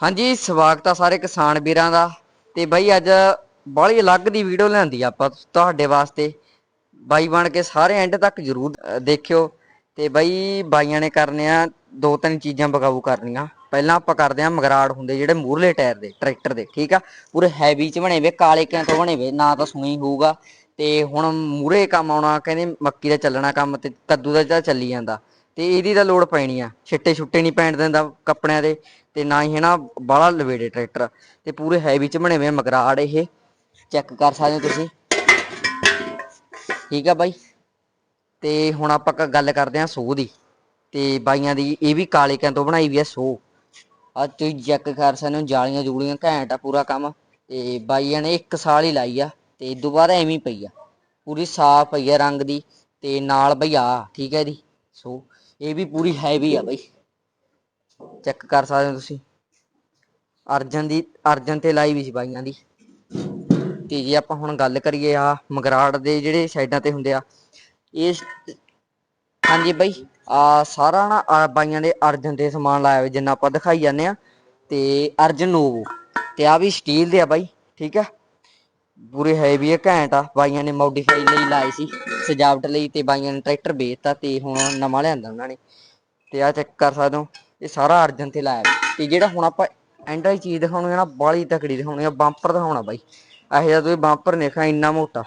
ਹਾਂਜੀ, ਸਵਾਗਤ ਆ ਸਾਰੇ ਕਿਸਾਨ ਵੀਰਾਂ ਦਾ। ਤੇ ਬਾਈ, ਅੱਜ ਬੜੀ ਅਲੱਗ ਦੀ ਵੀਡੀਓ ਲਿਆਂਦੀ ਆਪਾਂ ਤੁਹਾਡੇ ਵਾਸਤੇ। ਬਾਈ ਬਣ ਕੇ ਸਾਰੇ ਐਂਡ ਤੱਕ ਜਰੂਰ ਦੇਖਿਓ। ਤੇ ਬਾਈ, ਬਾਈਆਂ ਨੇ ਕਰਨੇ ਆ ਦੋ ਤਿੰਨ ਚੀਜ਼ਾਂ ਬਗਾਊ ਕਰਨੀਆਂ। ਪਹਿਲਾਂ ਆਪਾਂ ਕਰਦੇ ਆ ਮਗਰਾੜ ਹੁੰਦੇ, ਜਿਹੜੇ ਮੂਰਲੇ ਟਾਇਰ ਦੇ, ਟਰੈਕਟਰ ਦੇ, ਠੀਕ ਆ? ਪੂਰੇ ਹੈਵੀ ਚ ਬਣੇ ਵੇ, ਕਾਲੇ ਕਿਆਂ ਤੋਂ ਬਣੇ ਵੇ, ਨਾ ਤਾਂ ਸੁਣੀ ਹੋਊਗਾ। ਤੇ ਹੁਣ ਮੂਰੇ ਕੰਮ ਆਉਣਾ, ਕਹਿੰਦੇ ਮੱਕੀ ਦਾ ਚੱਲਣਾ ਕੰਮ ਤੇ ਕੱਦੂ ਦਾ ਤਾਂ ਚੱਲੀ ਜਾਂਦਾ। ਤੇ ਇਹਦੀ ਤਾਂ ਲੋੜ ਪੈਣੀ ਆ। ਛਿੱਟੇ ਛੁੱਟੇ ਨਹੀਂ ਪੈਣ ਦਿੰਦਾ ਕੱਪੜਿਆਂ ਦੇ ਤੇ ਨਾ ਹੀ ਹਨਾ ਬਾਹਲਾ ਲਵੇੜੇ ਟਰੈਕਟਰ। ਤੇ ਪੂਰੇ ਹੈਵੀ ਚ ਬਣੇ ਹੋਏ ਮਗਰਾੜ ਇਹ। ਚੈੱਕ ਕਰ ਸਕਦੇ ਹੋ ਤੁਸੀਂ। ਠੀਕ ਆ ਬਾਈ। ਤੇ ਹੁਣ ਆਪਾਂ ਗੱਲ ਕਰਦੇ ਆ ਸੋਹ ਦੀ। ਤੇ ਬਾਈਆਂ ਦੀ ਇਹ ਵੀ ਕਾਲੇ ਕਿਆਂ ਤੋਂ ਬਣਾਈ ਵੀ ਆ ਸੋਹ। ਆ ਤੁਸੀਂ ਚੈੱਕ ਕਰ ਸਕਦੇ ਹੋ ਜਾਲੀਆਂ ਜੂਲੀਆਂ ਘੈਂਟ ਆ ਪੂਰਾ ਕੰਮ। ਤੇ ਬਾਈਆਂ ਨੇ ਇੱਕ ਸਾਲ ਹੀ ਲਾਈ ਆ ਤੇ ਦੁਬਾਰਾ ਐਵੇਂ ਪਈ ਆ। ਪੂਰੀ ਸਾਫ਼ ਪਈ ਆ ਰੰਗ ਦੀ ਤੇ ਨਾਲ ਬਈ ਆ, ਠੀਕ ਹੈ ਜੀ ਸੋ ਇਹ ਵੀ ਪੂਰੀ ਹੈਵੀ ਆ ਬਾਈ। ਚੈੱਕ ਕਰ ਸਕਦੇ ਹੋ ਤੁਸੀਂ। ਅਰਜਨ ਦੀ, ਅਰਜਨ ਤੇ ਲਾਈ ਵੀ ਸੀ ਬਾਈਆਂ ਦੀ। ਤੇ ਜੇ ਆਪਾਂ ਹੁਣ ਗੱਲ ਕਰੀਏ ਆ ਮਗਰਾੜ ਦੇ ਜਿਹੜੇ ਸਾਈਡਾਂ ਤੇ ਹੁੰਦੇ ਆ, ਇਹ ਹਾਂਜੀ ਬਾਈ, ਆ ਸਾਰਾ ਨਾ ਬਾਈਆਂ ਦੇ ਅਰਜਨ ਤੇ ਸਮਾਨ ਲਾਇਆ ਹੋਇਆ, ਜਿੰਨਾ ਆਪਾਂ ਦਿਖਾਈ ਜਾਂਦੇ ਆ। ਤੇ ਅਰਜਨ ਨੋਵੋ ਤੇ ਆ ਵੀ ਸਟੀਲ ਦੇ ਆ ਬਾਈ, ਠੀਕ ਆ? ਪੂਰੇ ਹੈਵੀ ਆ ਘੈਂਟ ਆ। ਬਾਈਆਂ ਨੇ ਮੋਡੀਫਾਈ ਲਈ, ਲਾਏ ਸੀ, ਸਜਾਵਟ ਲਈ ਤੇ ਬਾਈਆਂ ਨੇ ਟਰੈਕਟਰ ਵੇਚਤਾ ਤੇ ਹੁਣ ਨਵਾਂ ਲਿਆਂਦਾ ਉਹਨਾਂ ਨੇ। ਤੇ ਆ ਚੈੱਕ ਕਰ ਸਕਦੇ ਹੋ, ਇਹ ਸਾਰਾ ਅਰਜਨ ਤੇ ਲਾਇਆ। ਤੇ ਜਿਹੜਾ ਹੁਣ ਆਪਾਂ ਐਂਡ ਵਾਲੀ ਚੀਜ਼ ਦਿਖਾਉਣੀ ਆ ਨਾ ਬਾਲੀ ਤਕੜੀ ਦਿਖਾਉਣੀ ਆ ਬੰਪਰ ਦਿਖਾਉਣਾ ਬਾਈ। ਇਹੋ ਜਿਹਾ ਤੁਸੀਂ ਬੰਪਰ ਦੇਖਾ ਇੰਨਾ ਮੋਟਾ।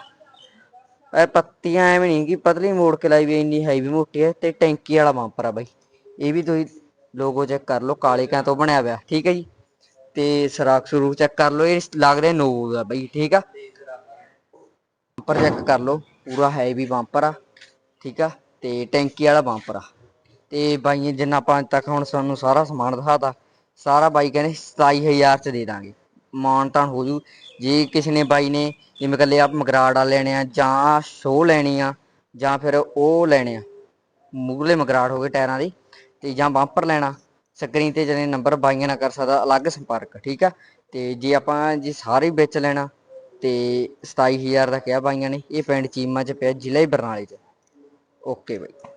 ਇਹ ਪੱਤੀਆਂ ਐਵੇਂ ਨਹੀਂ ਕਿ ਪਤਲੀ ਮੋੜ ਕੇ ਲਾਈ ਵੀ ਇੰਨੀ ਹੈਵੀ ਮੋਟੀ ਹੈ ਤੇ ਟੈਂਕੀ ਵਾਲਾ ਬੰਪਰ ਆ ਬਾਈ। ਇਹ ਵੀ ਤੁਸੀਂ ਲੋਗੋ ਚੈੱਕ ਕਰ ਲਓ, ਕਾਲੇ ਕਾਂ ਤੋਂ ਬਣਿਆ ਹੋਇਆ ਠੀਕ ਹੈ ਜੀ। ਤੇ ਸਰਾਖ ਸਰੂਖ ਚੈੱਕ ਕਰ ਲਓ, ਇਹ ਲੱਗ ਰਿਹਾ ਨੋ ਦਾ ਬਾਈ, ਠੀਕ ਆ? ਬੰਪਰ ਚੈੱਕ ਕਰ ਲਓ, ਪੂਰਾ ਹੈਵੀ ਬੰਪਰ ਆ, ਠੀਕ ਆ? ਤੇ ਟੈਂਕੀ ਵਾਲਾ ਬੰਪਰ ਆ। ਤੇ ਬਾਈ, ਜਿੰਨਾ ਆਪਾਂ ਤੱਕ ਹੁਣ ਸਾਨੂੰ ਸਾਰਾ ਸਮਾਨ ਦਿਖਾਤਾ, ਸਾਰਾ ਬਾਈ ਕਹਿੰਦੇ 27000 ਚ ਦੇ ਦਾਂਗੇ। ਮਾਨ ਤਾਂ ਹੋ ਜੂ, ਜੇ ਕਿਸੇ ਨੇ ਬਾਈ ਨੇ ਜਿਵੇਂ ਕੱਲੇ ਆ ਮਗਰਾੜ ਆ ਲੈਣੇ ਆ, ਜਾਂ ਸ਼ੋ ਲੈਣੀ ਆ, ਜਾਂ ਫਿਰ ਉਹ ਲੈਣੇ ਆ ਮੂਹਰਲੇ ਮਗਰਾੜ ਹੋ ਗਏ ਟਾਇਰਾਂ ਦੇ, ਤੇ ਜਾਂ ਬੰਪਰ ਲੈਣਾ ਸਕਰੀਨ ਤੇ ਜਿਹੜੇ ਨੰਬਰ ਬਾਈਆਂ ਨਾਲ ਕਰ ਸਕਦਾ, ਅਲੱਗ ਸੰਪਰਕ, ਠੀਕ ਆ? ਤੇ ਜੇ ਆਪਾਂ ਜੇ ਸਾਰੇ ਹੀ ਵਿੱਚ ਲੈਣਾ, ਤੇ 27000 ਦਾ ਕਿਹਾ ਬਾਈਆਂ ਨੇ, ਇਹ ਪਿੰਡ ਚੀਮਾ ਚ ਪਿਆ, ਜ਼ਿਲ੍ਹਾ ਹੀ ਬਰਨਾਲੇ ਚ। Okay bye.